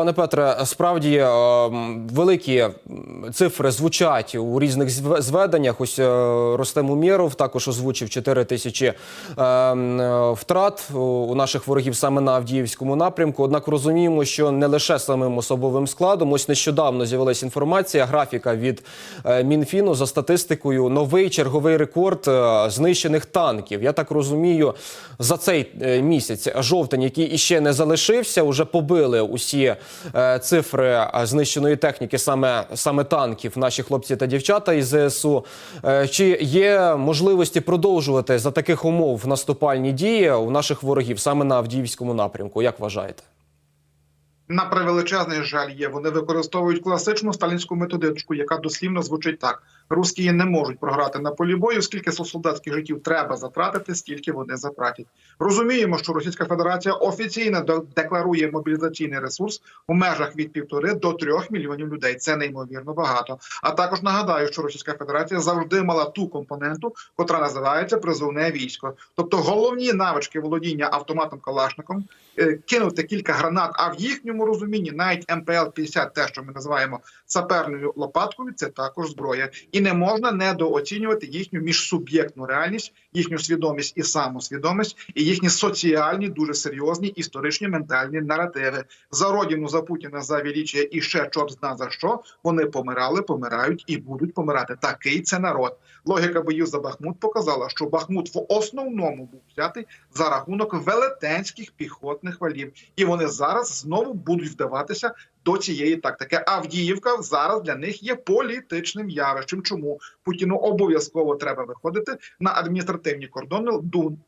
Пане Петре, справді е, великі цифри звучать у різних зв- зведеннях. Ось е, Ростем Умєров також озвучив 4 тисячі е, втрат у- наших ворогів саме на Авдіївському напрямку. Однак розуміємо, що не лише самим особовим складом. Ось нещодавно з'явилася інформація, графіка від Мінфіну за статистикою. Новий черговий рекорд знищених танків. Я так розумію, за цей місяць жовтень, який іще не залишився, уже побили усі цифри е, знищеної техніки, саме саме танків, наші хлопці та дівчата із ЗСУ. Е, Чи є можливості продовжувати за таких умов наступальні дії у наших ворогів саме на Авдіївському напрямку? Як вважаєте? На превеличезний жаль є. Вони використовують класичну сталінську методичку, яка дослівно звучить так: русські не можуть програти на полі бою, скільки солдатських життів треба затратити, стільки вони затратять. Розуміємо, що Російська Федерація офіційно декларує мобілізаційний ресурс у межах від півтори до трьох мільйонів людей. Це неймовірно багато. А також нагадаю, що Російська Федерація завжди мала ту компоненту, котра називається призовне військо. Тобто головні навички володіння автоматом Калашником, е, кинути кілька гранат, а в їхньому розумінні навіть МПЛ-50, те, що ми називаємо саперною лопаткою, це також зброя, і не можна недооцінювати їхню міжсуб'єктну реальність, їхню свідомість і самосвідомість, і їхні соціальні, дуже серйозні історичні ментальні наративи за родину, за Путіна, за величія і ще чорт зна за що. Вони помирали, помирають і будуть помирати. Такий це народ. Логіка боїв за Бахмут показала, що Бахмут в основному був взятий за рахунок велетенських піхотних валів, і вони зараз знову будуть вдаватися до цієї тактики. Авдіївка зараз для них є політичним явищем. Чому Путіну обов'язково треба виходити на адміністративні кордони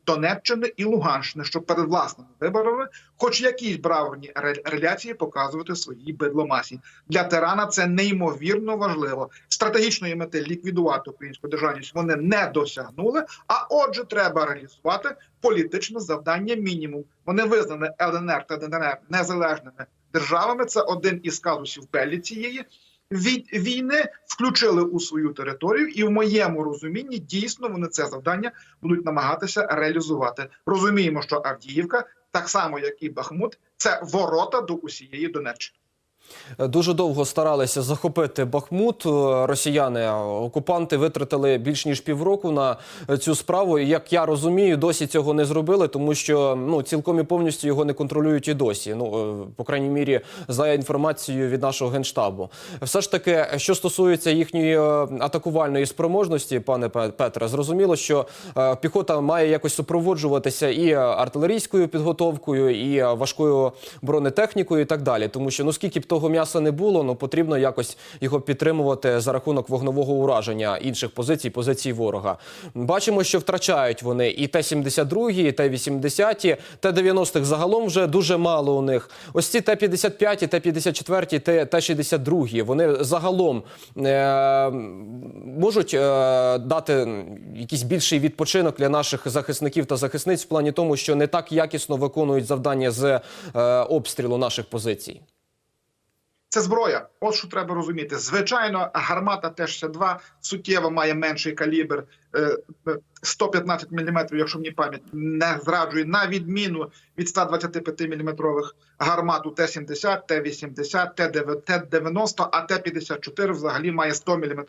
Донеччини і Луганщини, щоб перед власними виборами, хоч якісь бравурні ре- реляції, показувати своїй бидломасі. Для тирана це неймовірно важливо. Стратегічної мети ліквідувати українську державність вони не досягнули. А отже, треба реалізувати політичне завдання мінімум. Вони визнані ЛНР та ДНР незалежними державами. Це один із казусів Беллі цієї від війни включили у свою територію, і в моєму розумінні дійсно вони це завдання будуть намагатися реалізувати. Розуміємо, що Авдіївка, так само як і Бахмут, це ворота до усієї Донеччини. Дуже довго старалися захопити Бахмут. Е, Росіяни, е, окупанти витратили більш ніж півроку на е, цю справу. І як я розумію, досі цього не зробили, тому що ну цілком і повністю його не контролюють і досі. Ну е, по крайній мірі, за інформацією від нашого генштабу. Все ж таки, що стосується їхньої е, атакувальної спроможності, пане Петре, зрозуміло, що е, піхота має якось супроводжуватися і е, артилерійською підготовкою, і е, важкою бронетехнікою, і так далі. Тому що ну скільки б того м'яса не було, ну потрібно якось його підтримувати за рахунок вогнового ураження інших позицій, позицій ворога. Бачимо, що втрачають вони і Т-72, і Т-80, Т-90 загалом вже дуже мало у них. Ось ці Т-55, Т-54, Т- Т-62, вони загалом е- можуть е- дати якийсь більший відпочинок для наших захисників та захисниць в плані тому, що не так якісно виконують завдання з е- обстрілу наших позицій. Це зброя. От що треба розуміти. Звичайно, гармата Т-62 суттєво має менший калібр. е, е, 115 мм, якщо мені пам'ять не зраджує, на відміну від 125 мм гармат у Т-70, Т-80, Т-90, а Т-54 взагалі має 100 мм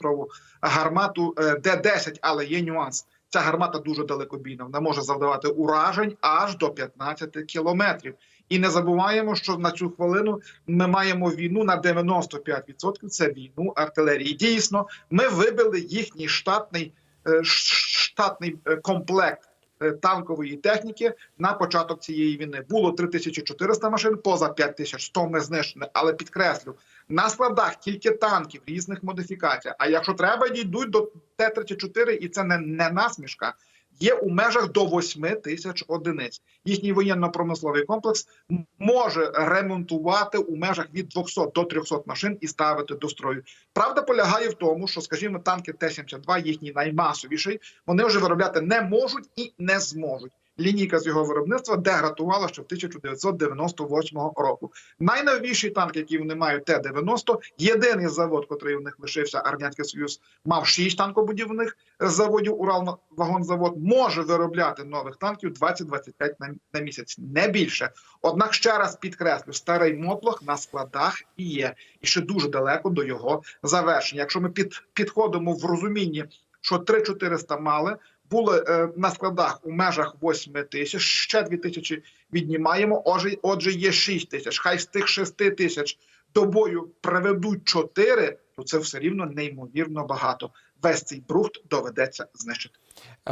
гармату е, Д-10, але є нюанс. Ця гармата дуже далекобійна. Вона може завдавати уражень аж до 15 кілометрів. І не забуваємо, що на цю хвилину ми маємо війну на 95%. Це війну артилерії. Дійсно, ми вибили їхній штатний е, штатний е, комплект е, танкової техніки на початок цієї війни. Було 3400 машин, поза 5100 ми знищені. Але підкреслю, на складах тільки танків різних модифікацій. А якщо треба, дійдуть до Т-34, і це не, не насмішка. Є у межах до 8 тисяч одиниць. Їхній воєнно-промисловий комплекс може ремонтувати у межах від 200 до 300 машин і ставити до строю. Правда полягає в тому, що, скажімо, танки Т-72, їхній наймасовіший, вони вже виробляти не можуть і не зможуть. Лінійка з його виробництва деградувала ще в 1998 року. Найновіший танк, який вони мають, Т-90, єдиний завод, який у них лишився, Радянський Союз, мав шість танкобудівних заводів. Уралвагонзавод може виробляти нових танків 20-25 на, на місяць, не більше. Однак ще раз підкреслю, старий мотлох на складах і є, і ще дуже далеко до його завершення. Якщо ми під, підходимо в розумінні, що 3-400 мали. Були е, на складах у межах 8 тисяч, ще 2 тисячі віднімаємо. Отже, отже, є 6 тисяч. Хай з тих 6 тисяч до бою приведуть 4, то це все рівно неймовірно багато. Весь цей брухт доведеться знищити.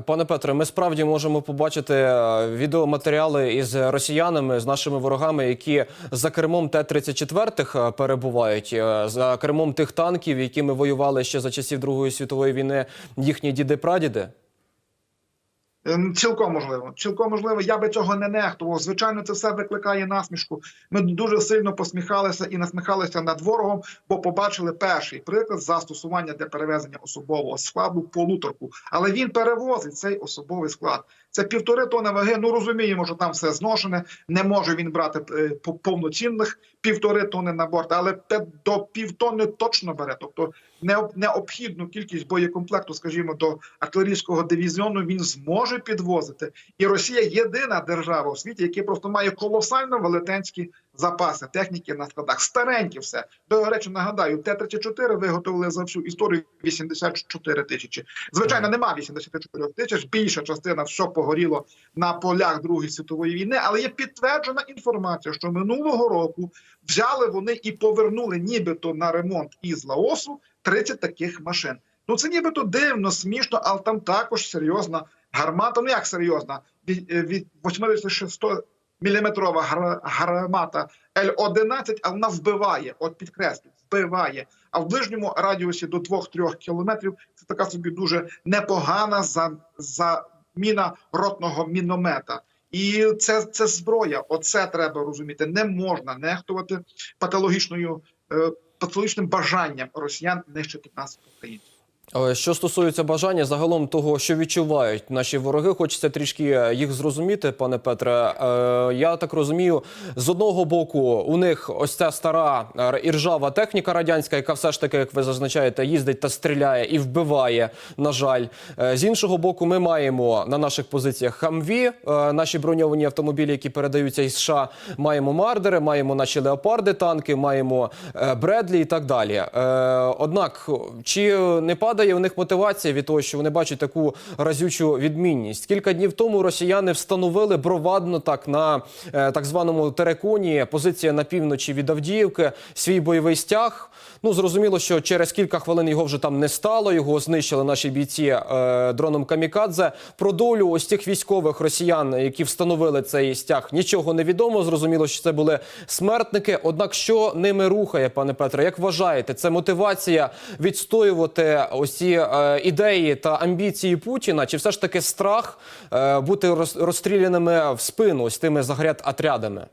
Пане Петре, ми справді можемо побачити е, відеоматеріали із росіянами, з нашими ворогами, які за кермом Т-34 е, перебувають, е, за кермом тих танків, якими воювали ще за часів Другої світової війни їхні діди-прадіди. Ем, Цілком можливо, цілком можливо. Я би цього не нехтував. Звичайно, це все викликає насмішку. Ми дуже сильно посміхалися і насміхалися над ворогом, бо побачили перший приклад застосування для перевезення особового складу полуторку. Але він перевозить цей особовий склад. Це півтори тони ваги. Ну розуміємо, що там все зношене. Не може він брати е, по- повноцінних півтори тони на борт, але до півтони точно бере. Тобто необ- необхідну кількість боєкомплекту, скажімо, до артилерійського дивізіону він зможе підвозити. І Росія єдина держава у світі, яка просто має колосально велетенські запаси техніки на складах. Старенькі все. До речі, нагадаю, Т-34 виготовили за всю історію 84 тисячі. Звичайно, нема 84 тисяч. Більша частина все погоріло на полях Другої світової війни, але є підтверджена інформація, що минулого року взяли вони і повернули нібито на ремонт із Лаосу 30 таких машин. Ну це нібито дивно, смішно, але там також серйозна гармата. Ну як серйозна? Е, від 86 міліметрова гар- гармата Л-11, а вона вбиває, от підкреслю, вбиває. А в ближньому радіусі до 2-3 кілометрів це така собі дуже непогана за, заміна ротного міномета. І це, це зброя. Оце треба розуміти. Не можна нехтувати патологічною е, патологічним бажанням росіян нищити нас українців. Е, Що стосується бажання загалом того, що відчувають наші вороги, хочеться трішки е, їх зрозуміти, пане Петре. Е, Я так розумію, з одного боку у них ось ця стара е, і ржава техніка радянська, яка все ж таки, як ви зазначаєте, їздить та стріляє і вбиває. На жаль, з іншого боку, ми маємо на наших позиціях хамві, наші броньовані автомобілі, які передаються із США. Маємо мардери, маємо наші леопарди, танки, маємо Бредлі і так далі. Однак, чи не падає у них мотивація від того, що вони бачать таку разючу відмінність? Кілька днів тому росіяни встановили бровадно так на е, так званому тереконі, позиція на півночі від Авдіївки, свій бойовий стяг. Ну зрозуміло, що через кілька хвилин його вже там не стало. Його знищили наші бійці е, дроном Камікадзе. Про долю ось цих військових росіян, які встановили цей стяг, нічого не відомо. Зрозуміло, що це були смертники. Однак, що ними рухає, пане Петре, як вважаєте, це мотивація відстоювати ось ці е, ідеї та амбіції Путіна? Чи все ж таки страх е, бути роз- розстріляними в спину ось тими загряд отрядами?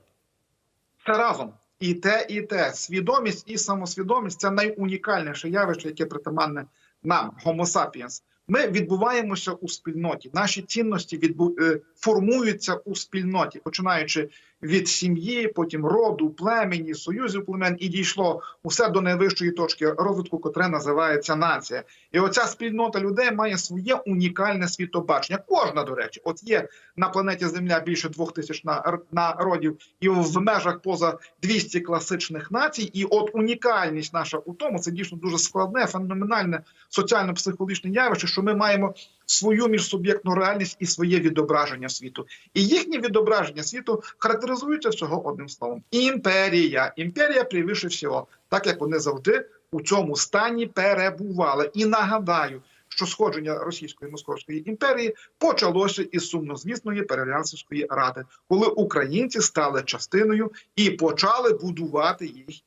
Це разом. І те, і те. Свідомість і самосвідомість це найунікальніше явище, яке притаманне нам, Homo sapiens. Ми відбуваємося у спільноті. Наші цінності відбу... е, формуються у спільноті, починаючи від сім'ї, потім роду, племені, союзів племен, і дійшло усе до найвищої точки розвитку, котре називається нація. І оця спільнота людей має своє унікальне світобачення. Кожна, до речі, от є на планеті Земля більше двох тисяч на- народів, і в межах поза 200 класичних націй. І от унікальність наша у тому, це дійсно дуже складне, феноменальне соціально-психологічне явище, що ми маємо свою міжсуб'єктну реальність і своє відображення світу. І їхнє відображення світу характеризується всього одним словом: імперія. Імперія превише всього, так як вони завжди у цьому стані перебували. І нагадаю. Що сходження російської московської імперії почалося із сумнозвісної Перелясівської ради, коли українці стали частиною і почали будувати їх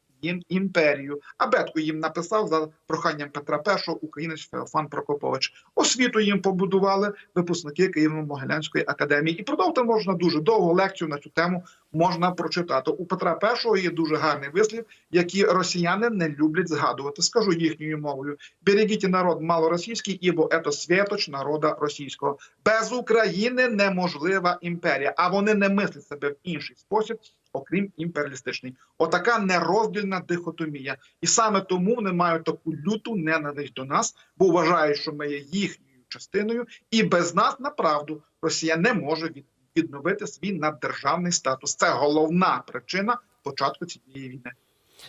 імперію. Абетку їм написав за проханням Петра І, українець Феофан Прокопович. Освіту їм побудували випускники Києво-Могилянської академії. І продовжити можна дуже довго лекцію на цю тему можна прочитати. У Петра І є дуже гарний вислів, який росіяни не люблять згадувати. Скажу їхньою мовою: берегіть народ малоросійський, ібо ето святоч народа російського. Без України неможлива імперія, а вони не мислять себе в інший спосіб. Окрім імперіалістичний, отака нероздільна дихотомія, і саме тому вони мають таку люту ненависть до нас, бо вважають, що ми є їхньою частиною, і без нас направду Росія не може відновити свій наддержавний статус. Це головна причина початку цієї війни.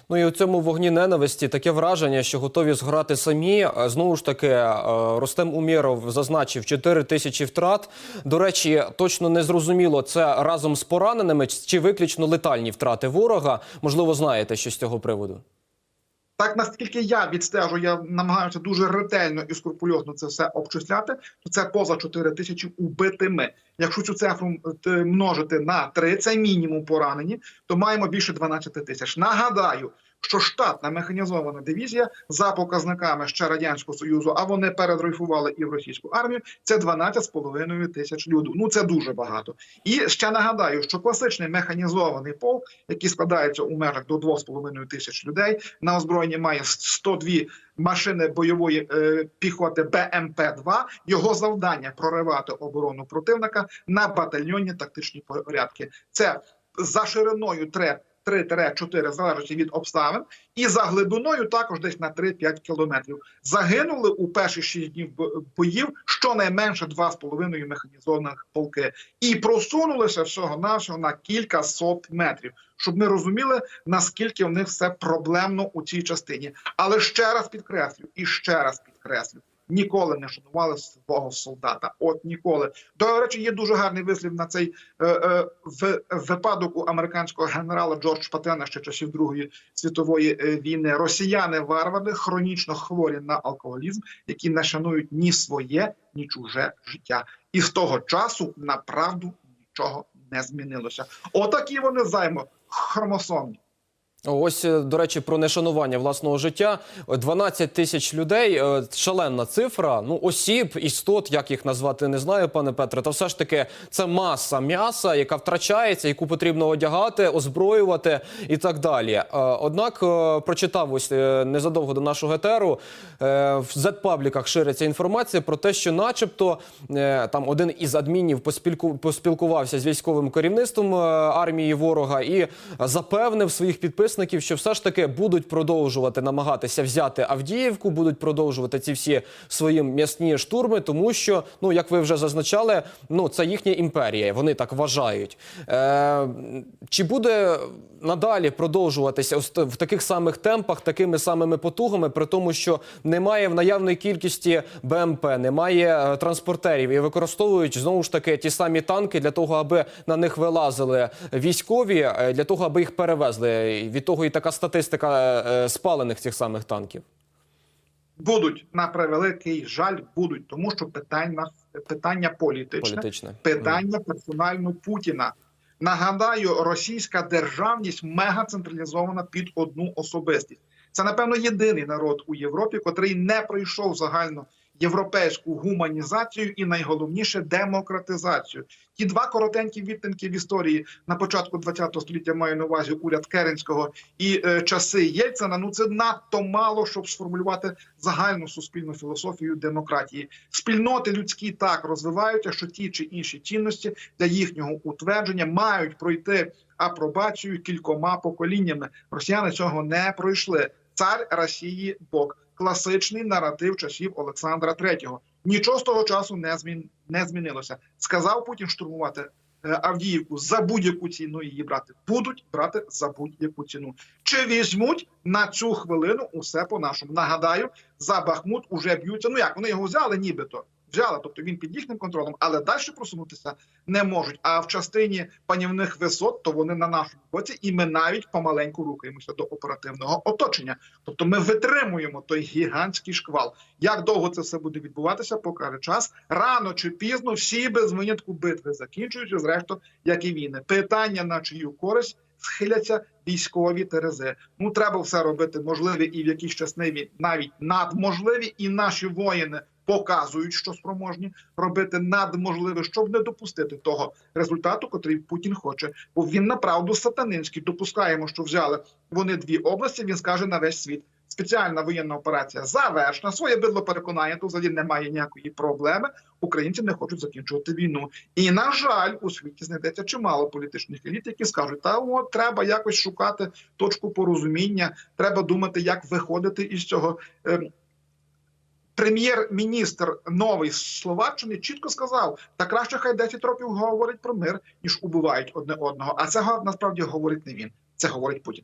Ну і у цьому вогні ненависті таке враження, що готові зграти самі. Е, Знову ж таки, е, Ростем Умєров зазначив 4 тисячі втрат. До речі, точно не зрозуміло, це разом з пораненими чи виключно летальні втрати ворога. Можливо, знаєте що з цього приводу. Так наскільки я відстежу, я намагаюся дуже ретельно і скрупульозно це все обчисляти. То це поза 4 тисячі убитими. Якщо цю цифру е, множити на 3, це мінімум поранені, то маємо більше 12 тисяч. Нагадаю, що штатна механізована дивізія за показниками ще радянського союзу, а вони передрейфували і в російську армію. Це 12,5 тисяч людей. Ну це дуже багато. І ще нагадаю, що класичний механізований полк, який складається у межах до 2,5 тисяч людей, на озброєнні має 102 машини бойової е, піхоти БМП-2. Його завдання проривати оборону противника на батальйонні тактичні порядки. Це за шириною тре. 3-4 залежить від обставин, і за глибиною також десь на 3-5 кілометрів. Загинули у перші 6 днів боїв щонайменше 2,5 механізованих полки. І просунулися всього навсього на кілька сот метрів, щоб ми розуміли, наскільки в них все проблемно у цій частині. Але ще раз підкреслю і ще раз підкреслю. Ніколи не шанували свого солдата. От ніколи. До речі, є дуже гарний вислів на цей е, е, в, випадок у американського генерала Джордж Патена ще часів Другої світової е, війни. Росіяни варвари хронічно хворі на алкоголізм, які не шанують ні своє, ні чуже життя. І з того часу направду нічого не змінилося. Отакі вони займо хромосомні. Ось, е, до речі, про нешанування власного життя. 12 тисяч людей е, шалена цифра. Ну, осіб, істот, як їх назвати, не знаю, пане Петре. Та все ж таки це маса м'яса, яка втрачається, яку потрібно одягати, озброювати і так далі. Е, Однак прочитав ось незадовго до нашого етеру. В Z-пабліках шириться інформація про те, що, начебто, там один із адмінів поспілку поспілкувався з військовим керівництвом армії ворога і запевнив своїх підписників, що все ж таки будуть продовжувати намагатися взяти Авдіївку, будуть продовжувати ці всі свої м'ясні штурми, тому що, ну як ви вже зазначали, ну це їхня імперія. Вони так вважають. Е, чи буде надалі продовжуватися в таких самих темпах, такими самими потугами, при тому, що немає в наявної кількості БМП, немає е, транспортерів і використовують знову ж таки ті самі танки для того, аби на них вилазили військові, е, для того, аби їх перевезли. Від того і така статистика е, спалених цих самих танків. Будуть на превеликий жаль, будуть, тому що питання питання політичне, Політичне питання персонально Путіна. Нагадаю, російська державність мега централізована під одну особистість. Це напевно єдиний народ у Європі, котрий не пройшов загально європейську гуманізацію і найголовніше демократизацію. Ті два коротенькі відтинки в історії на початку ХХ століття маю на увазі уряд Керенського і е, часи Єльцина. Ну це надто мало, щоб сформулювати загальну суспільну філософію демократії. Спільноти людські так розвиваються, що ті чи інші цінності для їхнього утвердження мають пройти апробацію кількома поколіннями. Росіяни цього не пройшли. Цар Росії Бог класичний наратив часів Олександра III. Нічого з того часу не змін не змінилося. Сказав Путін штурмувати е, Авдіївку за будь-яку ціну її брати. Будуть брати за будь-яку ціну. Чи візьмуть на цю хвилину усе по нашому? Нагадаю, за Бахмут уже б'ються. Ну як вони його взяли, нібито взяли, тобто він під їхнім контролем, але далі просунутися не можуть. А в частині панівних висот, то вони на нашому боці, і ми навіть помаленьку рухаємося до оперативного оточення. Тобто ми витримуємо той гігантський шквал. Як довго це все буде відбуватися, покаже час. Рано чи пізно всі без винятку битви закінчуються, зрештою, як і війни. Питання на чию користь схиляться військові терези. Ну треба все робити можливі і в якійсь щасливі, навіть надможливі, і наші воїни. Показують, що спроможні робити надможливе, щоб не допустити того результату, котрий Путін хоче. Бо він направду сатанинський. Допускаємо, що взяли вони дві області. Він скаже на весь світ. Спеціальна воєнна операція завершена. Своє бидло переконає, тут взагалі немає ніякої проблеми. Українці не хочуть закінчувати війну. І на жаль, у світі знайдеться чимало політичних еліт, які скажуть: та от треба якось шукати точку порозуміння. Треба думати, як виходити із цього. Ем, Прем'єр-міністр новий з Словаччини чітко сказав: та краще хай 10 років говорить про мир, ніж убивають одне одного. А це насправді говорить не він. Це говорить Путін.